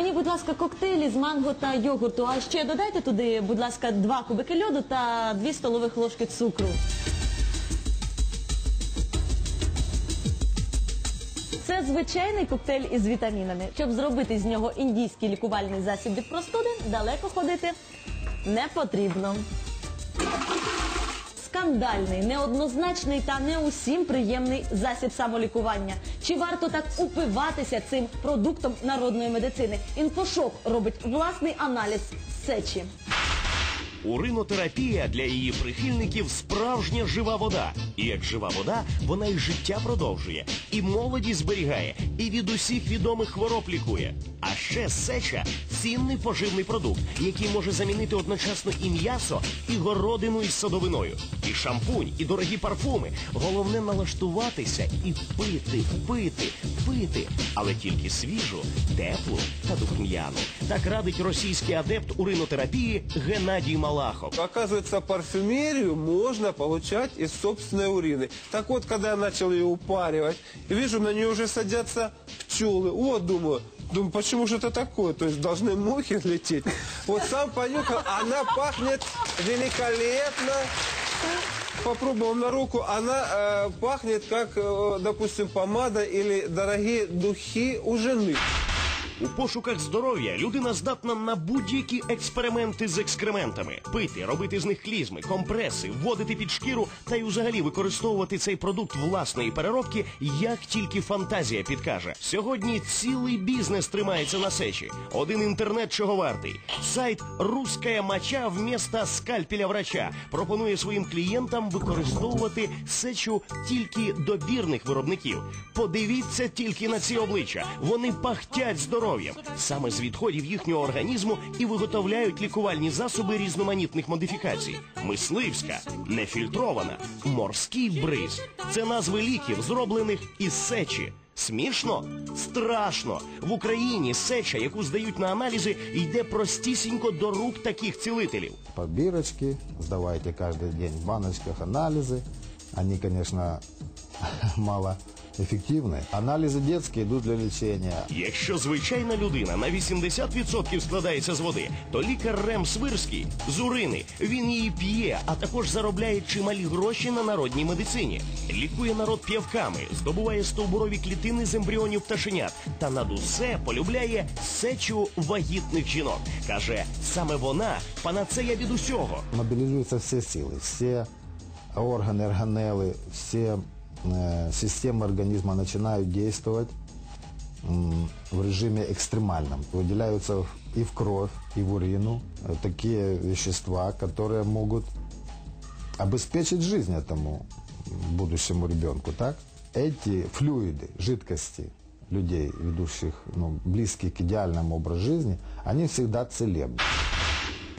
Мені, будь ласка, коктейлі з манго та йогурту. А ще додайте туди, будь ласка, два кубики льоду та дві столових ложки цукру. Це звичайний коктейль із вітамінами. Щоб зробити з нього індійський лікувальний засіб від простуди, далеко ходити не потрібно. Скандальний, неоднозначний та не усім приємний засіб самолікування. Чи варто так упиватися цим продуктом народної медицини? Інфошок робить власний аналіз сечі. Уринотерапія для її прихильників справжня жива вода. І як жива вода, вона і життя продовжує, і молоді зберігає, і від усіх відомих хвороб лікує. А ще сеча цінний поживний продукт, який може замінити одночасно і м'ясо, і городину із садовиною, і шампунь, і дорогі парфуми. Головне налаштуватися і пити, пити, пити, але тільки свіжу, теплу та духм'яну. Так радить російський адепт уринотерапії Геннадій Малахов. Оказывается, парфюмерию можно получать из собственной урины. Так вот, когда я начал ее упаривать, вижу, на нее уже садятся пчелы. Вот, думаю, думаю, почему же это такое? То есть должны мухи лететь. Вот сам понюхал, она пахнет великолепно. Попробовал на руку, она э, пахнет как, э, допустим, помада или дорогие духи у жены. У пошуках здоров'я людина здатна на будь-які експерименти з екскрементами. Пити, робити з них клізми, компреси, вводити під шкіру та й взагалі використовувати цей продукт власної переробки, як тільки фантазія підкаже. Сьогодні цілий бізнес тримається на сечі. Один інтернет чого вартий. Сайт «Русская моча вместо скальпеля врача пропонує своїм клієнтам використовувати сечу тільки добірних виробників. Подивіться тільки на ці обличчя. Вони пахтять здоров'ям. Саме з відходів їхнього організму і виготовляють лікувальні засоби різноманітних модифікацій. Мисливська, нефільтрована, морський бриз. Це назви ліків, зроблених із сечі. Смішно? Страшно. В Україні сеча, яку здають на аналізи, йде простісінько до рук таких цілителів. по бирочке, сдавайте каждый день в баночках анализы. Они, конечно, малоэффективны. Анализы детские идут для лечения. Якщо звичайна людина на 80% складається з води, то лікар Рем Свирський з урини. Він її п'є, а також заробляє чималі гроші на народній медицині. Лікує народ п'явками, здобуває стовбурові клітини з ембріонів пташенят та над усе полюбляє сечу вагітних жінок. Каже, саме вона панацея від усього. Мобилизуются все силы, все органы, органеллы, все э, Системы организма начинают действовать в режиме экстремальном. Выделяются и в кровь, и в урину э, такие вещества, которые могут обеспечить жизнь этому будущему ребенку, так? Эти флюиды, жидкости людей, ведущих ну, близких к идеальному образу жизни, они всегда целебны.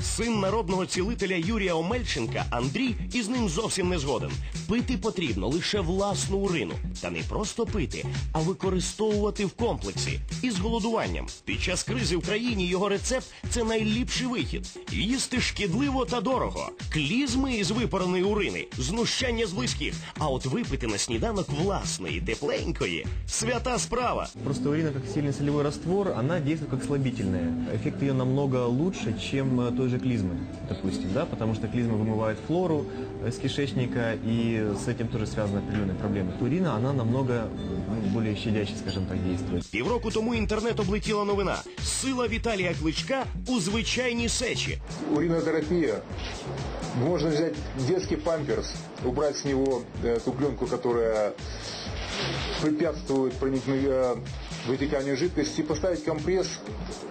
Син народного цілителя Юрія Омельченка Андрій із ним зовсім не згоден. Пити потрібно лише власну урину. Та не просто пити, а використовувати в комплексі із голодуванням. Під час кризи в країні його рецепт це найліпший вихід. Їсти шкідливо та дорого. Клізми із випареної урини, знущання з близьких. А от випити на сніданок власної, тепленької свята справа. Просто урина, как сильный солевой раствор, она действует как слабительная. Эффект ее намного лучше, чем э, той же клизмы, допустим, да, потому что клизма вымывает флору э, из кишечника, и с этим тоже связаны определенные проблемы. Урина, она намного ну, более щадяще, скажем так, действует. Півроку тому інтернет облетіла новина. Сила Віталія Кличка у звичайній сечі. Уринотерапия. Можно взять детский памперс, убрать с него э, ту пленку, которая препятствует проникновению, вытеканию жидкости, и поставить компресс,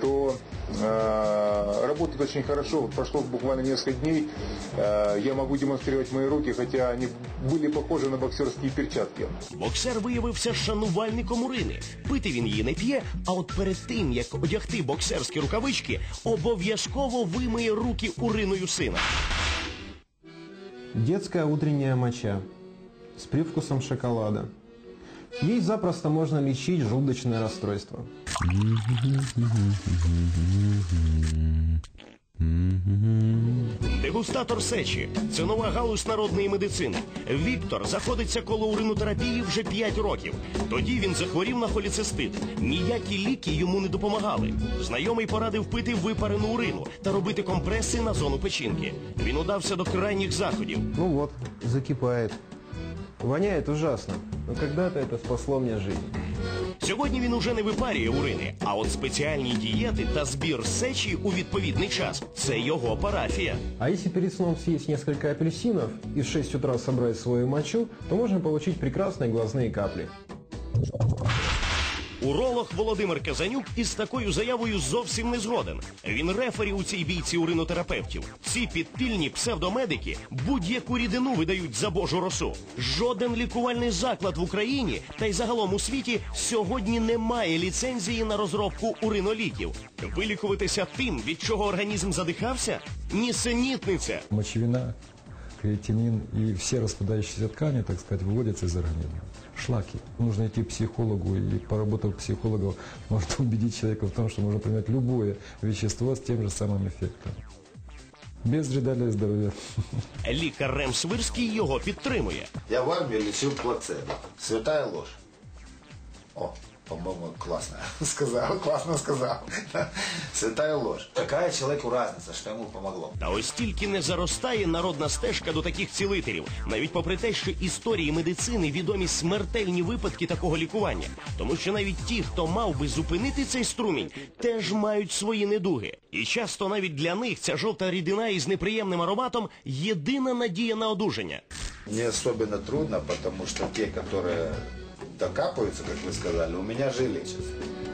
то э, работает очень хорошо. Вот прошло буквально несколько дней, э, я могу демонстрировать мои руки, хотя они были похожи на боксерские перчатки. Боксер виявився шанувальником урини. Пити він її не п'є, а от перед тим, як одягти боксерські рукавички, обов'язково вимиє руки уриною сина. Детская утренняя моча с привкусом шоколада. Ей запросто можно лечить желудочное расстройство. Дегустатор сечі це нова галузь народної медицини. Віктор заходиться коло уринотерапії вже 5 років. Тоді він захворів на холіцистит. Ніякі ліки йому не допомагали. Знайомий порадив пити випарену урину та робити компреси на зону печінки. Він удався до крайніх заходів. Ну вот, закипает. Воняет ужасно. Но когда-то это спасло мне жизнь. Сьогодні він уже не випарює урини, а от спеціальні дієти та збір сечі у відповідний час це його парафія. А если перед сном съесть несколько апельсинов и в 6 утра собрать свою мочу, то можно получить прекрасные глазные капли. Уролог Володимир Казанюк із такою заявою зовсім не згоден. Він рефері у цій бійці уринотерапевтів. Ці підпільні псевдомедики будь-яку рідину видають за божу росу. Жоден лікувальний заклад в Україні та й загалом у світі сьогодні не має ліцензії на розробку уриноліків. Вилікуватися тим, від чого організм задихався? Нісенітниця. мочевина, креатинин и все распадающиеся ткани, так сказать, выводятся из организма. Шлаки. Нужно идти к психологу, и поработав психологом, может убедить человека в том, что можно принимать любое вещество с тем же самым эффектом. Без вреда для здоровья. Лікар Рем Свирський його підтримує. Я в армии лечил плацебо. Святая ложь. О, по-моему, классно сказал, классно сказал. Святая ложь. Какая человеку разница, что ему помогло? Та ось тільки не заростає народна стежка до таких цілителів, навіть попри те, що історії медицини відомі смертельні випадки такого лікування. Тому що навіть ті, хто мав би зупинити цей струмінь, теж мають свої недуги. І часто навіть для них ця жовта рідина із неприємним ароматом єдина надія на одужання. Мне особенно трудно, потому что те, которые докапываются, як ви сказали, у мене жили.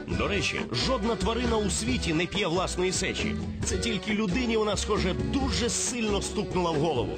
До речі, жодна тварина у світі не п'є власної сечі. Це тільки людині вона, схоже, дуже сильно стукнула в голову.